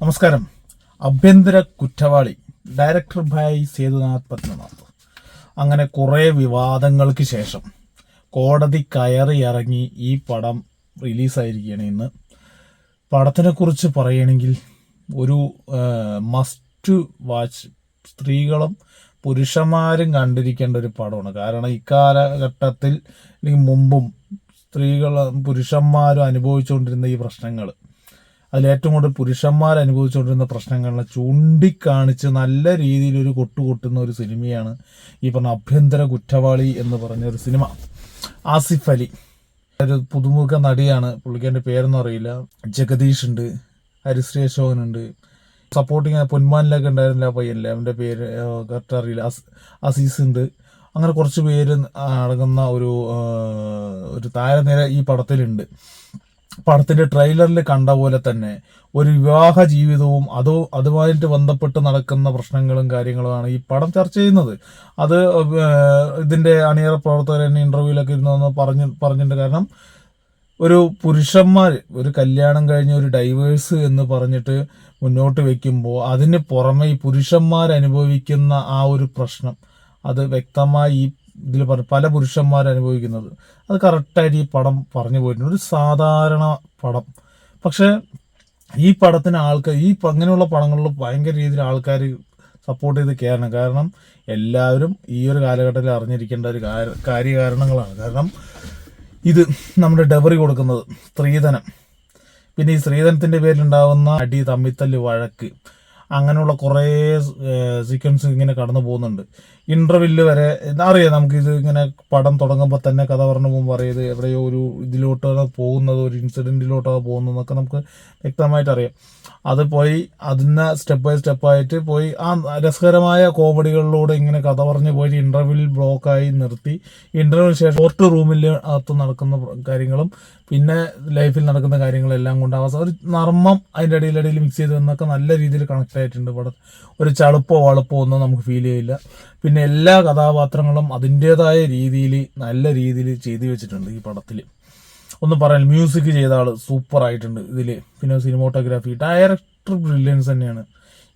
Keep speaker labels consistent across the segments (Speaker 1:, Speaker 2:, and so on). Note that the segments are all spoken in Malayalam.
Speaker 1: നമസ്കാരം. അഭ്യന്തര കുറ്റവാളി ഡയറക്ടർ ഭായ് സേതുനാഥ് പത്മനാഥ് അങ്ങനെ കുറേ വിവാദങ്ങൾക്ക് ശേഷം കോടതി കയറി ഇറങ്ങി ഈ പടം റിലീസായിരിക്കുകയാണ് ഇന്ന്. പടത്തിനെ കുറിച്ച് പറയുകയാണെങ്കിൽ ഒരു മസ്റ്റ് വാച്ച് സ്ത്രീകളും പുരുഷന്മാരും കണ്ടിരിക്കേണ്ട ഒരു പടമാണ്. കാരണം ഇക്കാലഘട്ടത്തിൽ അല്ലെങ്കിൽ മുമ്പും സ്ത്രീകളും പുരുഷന്മാരും അനുഭവിച്ചുകൊണ്ടിരുന്ന ഈ പ്രശ്നങ്ങൾ അതിൽ ഏറ്റവും കൂടുതൽ പുരുഷന്മാർ അനുഭവിച്ചുകൊണ്ടിരുന്ന പ്രശ്നങ്ങളെ ചൂണ്ടിക്കാണിച്ച് നല്ല രീതിയിൽ ഒരു കൊട്ടുകൊട്ടുന്ന ഒരു സിനിമയാണ് ഈ പറഞ്ഞ അഭ്യന്തര കുറ്റവാളി എന്ന് പറഞ്ഞ ഒരു സിനിമ. ആസിഫ് അലി. ഒരു പുതുമുഖ നടിയാണ്. പുള്ളിക്കാരന്റെ പേരൊന്നും അറിയില്ല. ജഗദീഷ് ഉണ്ട്. ഹരിശ്രീ അശോകൻ ഉണ്ട്. സപ്പോർട്ടിങ് പൊന്മാനിലൊക്കെ ഉണ്ടായിരുന്നില്ല ആ അവന്റെ പേര് കറക്റ്റ് അറിയില്ല. അസ് അസീസ് ഉണ്ട്. അങ്ങനെ കുറച്ച് പേര് അടങ്ങുന്ന ഒരു ഒരു താരനിര ഈ പടത്തിലുണ്ട്. പടത്തിന്റെ ട്രെയിലറിൽ കണ്ട പോലെ തന്നെ ഒരു വിവാഹ ജീവിതവും അതോ അതുമായിട്ട് ബന്ധപ്പെട്ട് നടക്കുന്ന പ്രശ്നങ്ങളും കാര്യങ്ങളുമാണ് ഈ പടം ചർച്ച ചെയ്യുന്നത്. അത് ഇതിന്റെ അണിയറ പ്രവർത്തകർ തന്നെ ഇന്റർവ്യൂലൊക്കെ ഇരുന്നു പറഞ്ഞു പറഞ്ഞിട്ടുണ്ട്. കാരണം ഒരു പുരുഷന്മാർ ഒരു കല്യാണം കഴിഞ്ഞ ഒരു ഡൈവേഴ്സ് എന്ന് പറഞ്ഞിട്ട് മുന്നോട്ട് വെക്കുമ്പോൾ അതിന് പുറമെ ഈ പുരുഷന്മാർ അനുഭവിക്കുന്ന ആ ഒരു പ്രശ്നം അത് വ്യക്തമായി ഈ ഇതിൽ പല പുരുഷന്മാർ അനുഭവിക്കുന്നത്. അത് കറക്റ്റായിട്ട് ഈ പടം പറഞ്ഞു പോയിട്ടുണ്ട്. ഒരു സാധാരണ പടം. പക്ഷേ ഈ പടത്തിന് ആൾക്കാർ ഈ അങ്ങനെയുള്ള പടങ്ങളിൽ ഭയങ്കര രീതിയിൽ ആൾക്കാർ സപ്പോർട്ട് ചെയ്ത് കയറണം കാരണം എല്ലാവരും ഈ ഒരു കാലഘട്ടത്തിൽ അറിഞ്ഞിരിക്കേണ്ട ഒരു കാര്യ കാരണങ്ങളാണ് കാരണം ഇത് നമ്മുടെ ഡെവറി കൊടുക്കുന്നത് സ്ത്രീധനം. പിന്നെ ഈ സ്ത്രീധനത്തിന്റെ പേരിലുണ്ടാവുന്ന അടി തമ്മിത്തല്ല് വഴക്ക്. അങ്ങനെയുള്ള കുറേ സീക്വൻസ് ഇങ്ങനെ കടന്നു പോകുന്നുണ്ട്. ഇന്റർവെല്ല് വരെ അറിയാം നമുക്ക് ഇത് ഇങ്ങനെ പടം തുടങ്ങുമ്പോൾ തന്നെ കഥ പറഞ്ഞു പോകുമ്പോൾ അറിയത് എവിടെയോ ഒരു ഇതിലോട്ടാണ് പോകുന്നത് ഒരു ഇൻസിഡന്റിലോട്ടാണ് പോകുന്നത് എന്നൊക്കെ നമുക്ക് വ്യക്തമായിട്ട് അറിയാം. അത് പോയി അതിന് സ്റ്റെപ്പ് ബൈ സ്റ്റെപ്പായിട്ട് പോയി ആ രസകരമായ കോമഡികളിലൂടെ ഇങ്ങനെ കഥ പറഞ്ഞ് പോയിട്ട് ഇന്റർവ്യൂവിൽ ബ്ലോക്കായി നിർത്തി. ഇന്റർവ്യൂവിന് ശേഷം ഷോർട്ട് റൂമിൽ അകത്ത് നടക്കുന്ന കാര്യങ്ങളും പിന്നെ ലൈഫിൽ നടക്കുന്ന കാര്യങ്ങളെല്ലാം കൊണ്ട് അവസാനം ഒരു നർമ്മം അതിന്റെ ഇടയിലിടയിൽ മിക്സ് ചെയ്ത് വന്നൊക്കെ നല്ല രീതിയിൽ കണക്ട് ആയിട്ടുണ്ട് പടം. ഒരു ചളുപ്പോ വളപ്പോ ഒന്നും നമുക്ക് ഫീൽ ചെയ്യില്ല. പിന്നെ എല്ലാ കഥാപാത്രങ്ങളും അതിന്റെതായ രീതിയിൽ നല്ല രീതിയിൽ ചെയ്തു വെച്ചിട്ടുണ്ട് ഈ പടത്തിൽ ഒന്ന് പറയാൻ മ്യൂസിക് ചെയ്ത ആൾ സൂപ്പർ ആയിട്ടുണ്ട് ഇതിൽ പിന്നെ സിനിമോട്ടോഗ്രാഫി ഡയറക്ടർ ബ്രില്യൻസ് തന്നെയാണ്.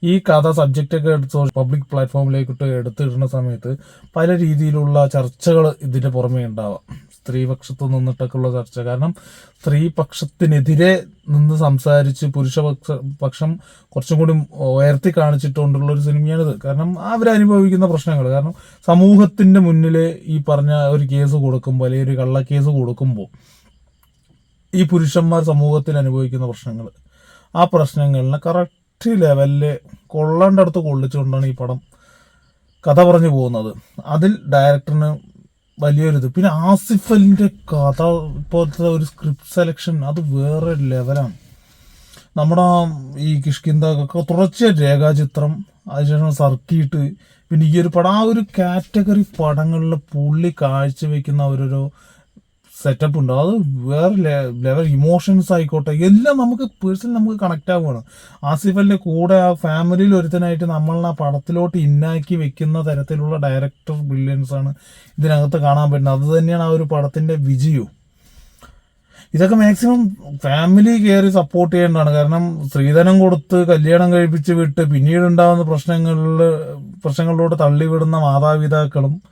Speaker 1: ഈ കഥ സബ്ജക്റ്റൊക്കെ എടുത്ത് പബ്ലിക് പ്ലാറ്റ്ഫോമിലേക്കിട്ട് എടുത്തിടുന്ന സമയത്ത് പല രീതിയിലുള്ള ചർച്ചകൾ ഇതിന്റെ പുറമേ ഉണ്ടാവാം. സ്ത്രീപക്ഷത്ത് നിന്നിട്ടൊക്കെ ഉള്ള ചർച്ച. കാരണം സ്ത്രീപക്ഷത്തിനെതിരെ നിന്ന് സംസാരിച്ച് പുരുഷപക്ഷ പക്ഷം കുറച്ചും കൂടി ഉയർത്തി കാണിച്ചിട്ടുകൊണ്ടുള്ള ഒരു സിനിമയാണിത്. കാരണം അവരനുഭവിക്കുന്ന പ്രശ്നങ്ങൾ. കാരണം സമൂഹത്തിന്റെ മുന്നിൽ ഈ പറഞ്ഞ ഒരു കേസ് കൊടുക്കുമ്പോൾ അല്ലെങ്കിൽ ഒരു കള്ളക്കേസ് കേസ് കൊടുക്കുമ്പോൾ ഈ പുരുഷന്മാർ സമൂഹത്തിൽ അനുഭവിക്കുന്ന പ്രശ്നങ്ങൾ. ആ പ്രശ്നങ്ങളിനെ കറക്റ്റ് ലെവലിൽ കൊള്ളേണ്ടടുത്ത് കൊള്ളിച്ചുകൊണ്ടാണ് ഈ പടം കഥ പറഞ്ഞു പോകുന്നത്. അതിൽ ഡയറക്ടറിന് വലിയൊരിത്. പിന്നെ ആസിഫ് അലിന്റെ കഥ പോലത്തെ ഒരു സ്ക്രിപ്റ്റ് സെലക്ഷൻ അത് വേറെ ലെവലാണ് നമ്മുടെ ഈ കിഷ്കിന്തൊക്കെ തുടർച്ചയായിട്ട് രേഖാചിത്രം അതിനുശേഷം സർക്കിട്ട് പിന്നെ ഈ ഒരു പടം ആ ഒരു കാറ്റഗറി പടങ്ങളിൽ പുള്ളി കാഴ്ചവെക്കുന്ന ഓരോരോ സെറ്റപ്പ് ഉണ്ട്. അത് വേറെ ലെവൽ ഇമോഷൻസ് ആയിക്കോട്ടെ. എല്ലാം നമുക്ക് പേഴ്സണലി നമുക്ക് കണക്റ്റ് ആവുകയാണ് ആസിഫ് അലിന്റെ കൂടെ ആ ഫാമിലിയിൽ ഒരുത്തനായിട്ട് നമ്മളെ ആ പടത്തിലോട്ട് ഇന്നാക്കി വെക്കുന്ന തരത്തിലുള്ള ഡയറക്ടർ ബ്രില്യൻസ് ആണ് ഇതിനകത്ത് കാണാൻ പറ്റുന്നത്. അത് തന്നെയാണ് ആ ഒരു പടത്തിന്റെ വിജയവും. ഇതൊക്കെ മാക്സിമം ഫാമിലി കയറി സപ്പോർട്ട് ചെയ്യേണ്ടതാണ്. കാരണം സ്ത്രീധനം കൊടുത്ത് കല്യാണം കഴിപ്പിച്ച് വിട്ട് പിന്നീട് ഉണ്ടാകുന്ന പ്രശ്നങ്ങളിൽ പ്രശ്നങ്ങളിലോട്ട് തള്ളിവിടുന്ന മാതാപിതാക്കളും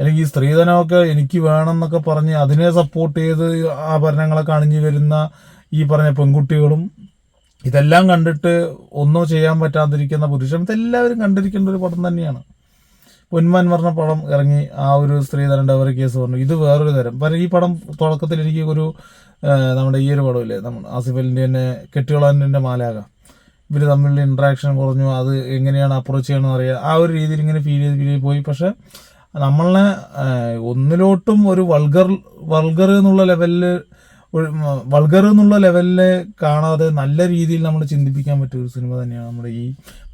Speaker 1: അല്ലെങ്കിൽ സ്ത്രീധനമൊക്കെ എനിക്ക് വേണം എന്നൊക്കെ പറഞ്ഞ് അതിനെ സപ്പോർട്ട് ചെയ്ത് ആഭരണങ്ങളൊക്കെ അണിഞ്ഞു വരുന്ന ഈ പറഞ്ഞ പെൺകുട്ടികളും ഇതെല്ലാം കണ്ടിട്ട് ഒന്നും ചെയ്യാൻ പറ്റാതിരിക്കുന്ന പുരുഷൻ ഇതെല്ലാവരും കണ്ടിരിക്കേണ്ട ഒരു പടം തന്നെയാണ്. പൊന്മാൻ പറഞ്ഞ പടം ഇറങ്ങി ആ ഒരു സ്ത്രീധനം ഡവറി കേസ് പറഞ്ഞു. ഇത് വേറൊരു തരം. ഈ പടം തുടക്കത്തിൽ എനിക്ക് ഒരു നമ്മുടെ ഈ ഒരു പടമില്ലേ? നമ്മൾ ആസിഫലിന്റെ തന്നെ കെട്ടിയുള്ളതിന്റെ മാലാക ഇവർ തമ്മിലുള്ള ഇൻട്രാക്ഷൻ കുറഞ്ഞു. അത് എങ്ങനെയാണ് അപ്രോച്ച് ചെയ്യണമെന്ന് അറിയാം ആ ഒരു രീതിയിൽ ഇങ്ങനെ ഫീൽ ചെയ്ത് ഫീൽ ചെയ്ത് പോയി. പക്ഷെ നമ്മളെ ഒന്നിലോട്ടും ഒരു വൾഗർ വൾഗർ എന്നുള്ള ലെവലിൽ വൾഗർ എന്നുള്ള ലെവലിൽ കാണാതെ നല്ല രീതിയിൽ നമ്മൾ ചിന്തിപ്പിക്കാൻ പറ്റിയ ഒരു സിനിമ തന്നെയാണ് നമ്മുടെ ഈ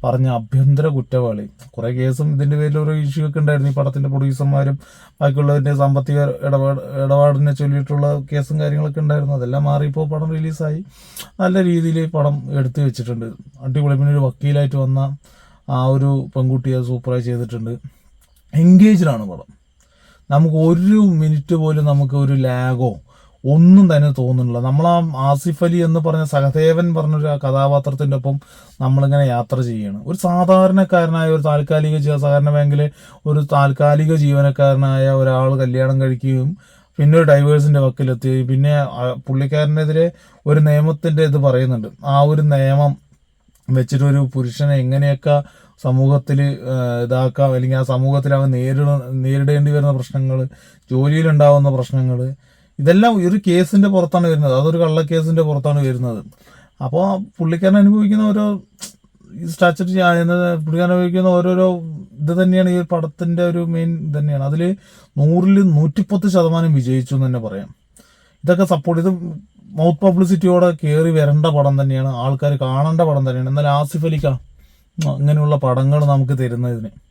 Speaker 1: പറഞ്ഞ ആഭ്യന്തര കുറ്റവാളി. കുറേ കേസും ഇതിന്റെ പേരിൽ ഒരു ഇഷ്യൂ ഒക്കെ ഉണ്ടായിരുന്നു. ഈ പടത്തിന്റെ പ്രൊഡ്യൂസർമാരും ബാക്കിയുള്ളതിന്റെ സാമ്പത്തിക ഇടപാട് ഇടപാടിനെ ചൊല്ലിയിട്ടുള്ള കേസും കാര്യങ്ങളൊക്കെ ഉണ്ടായിരുന്നു. അതെല്ലാം മാറി ഇപ്പോൾ പടം റിലീസായി നല്ല രീതിയിൽ പടം എടുത്തു വെച്ചിട്ടുണ്ട്. അടിപൊളി. പിന്നെ ഒരു വക്കീലായിട്ട് വന്ന ആ ഒരു പെൺകുട്ടിയെ സൂപ്പറായി ചെയ്തിട്ടുണ്ട്. എൻഗേജ്ഡ് ആണ് പടം. നമുക്ക് ഒരു മിനിറ്റ് പോലും നമുക്ക് ഒരു ലാഗോ ഒന്നും തന്നെ തോന്നുന്നില്ല. നമ്മൾ ആ ആസിഫ് അലി എന്ന് പറഞ്ഞ സഹദേവൻ പറഞ്ഞൊരു കഥാപാത്രത്തിന്റെ ഒപ്പം നമ്മളിങ്ങനെ യാത്ര ചെയ്യണം. ഒരു സാധാരണക്കാരനായ ഒരു താൽക്കാലിക സഹകരണ ബാങ്കിലെ ഒരു താൽക്കാലിക ജീവനക്കാരനായ ഒരാൾ കല്യാണം കഴിക്കുകയും പിന്നെ ഒരു ഡൈവേഴ്സിന്റെ വക്കിലെത്തി. പിന്നെ പുള്ളിക്കാരനെതിരെ ഒരു നിയമത്തിന്റെ ഇത് പറയുന്നുണ്ട്. ആ ഒരു നിയമം വെച്ചിട്ട് ഒരു പുരുഷനെ എങ്ങനെയൊക്കെ സമൂഹത്തിൽ ഇതാക്കാം അല്ലെങ്കിൽ ആ സമൂഹത്തിൽ അവൻ നേരിട നേരിടേണ്ടി വരുന്ന പ്രശ്നങ്ങൾ ജോലിയിലുണ്ടാവുന്ന പ്രശ്നങ്ങൾ ഇതെല്ലാം ഒരു കേസിന്റെ പുറത്താണ് വരുന്നത്. അതൊരു കള്ളക്കേസിന്റെ പുറത്താണ് വരുന്നത്. അപ്പോൾ പുള്ളിക്കാരൻ അനുഭവിക്കുന്ന ഓരോ ഈ ചെയ്യുന്നത് പുള്ളിക്കാരൻ അനുഭവിക്കുന്ന ഓരോരോ ഇത് തന്നെയാണ് ഈ പടത്തിന്റെ ഒരു മെയിൻ ഇത് തന്നെയാണ്. അതിൽ നൂറിൽ നൂറ്റിപ്പത്ത് ശതമാനം വിജയിച്ചു എന്ന് തന്നെ പറയാം. ഇതൊക്കെ സപ്പോർട്ട് ഇത് മൗത്ത് പബ്ലിസിറ്റിയോടെ കയറി വരേണ്ട പടം തന്നെയാണ്. ആൾക്കാർ കാണേണ്ട പടം തന്നെയാണ്. എന്നാൽ ആസിഫ് അലിക്ക അങ്ങനെയുള്ള പടങ്ങൾ നമുക്ക് തരുന്നതിന്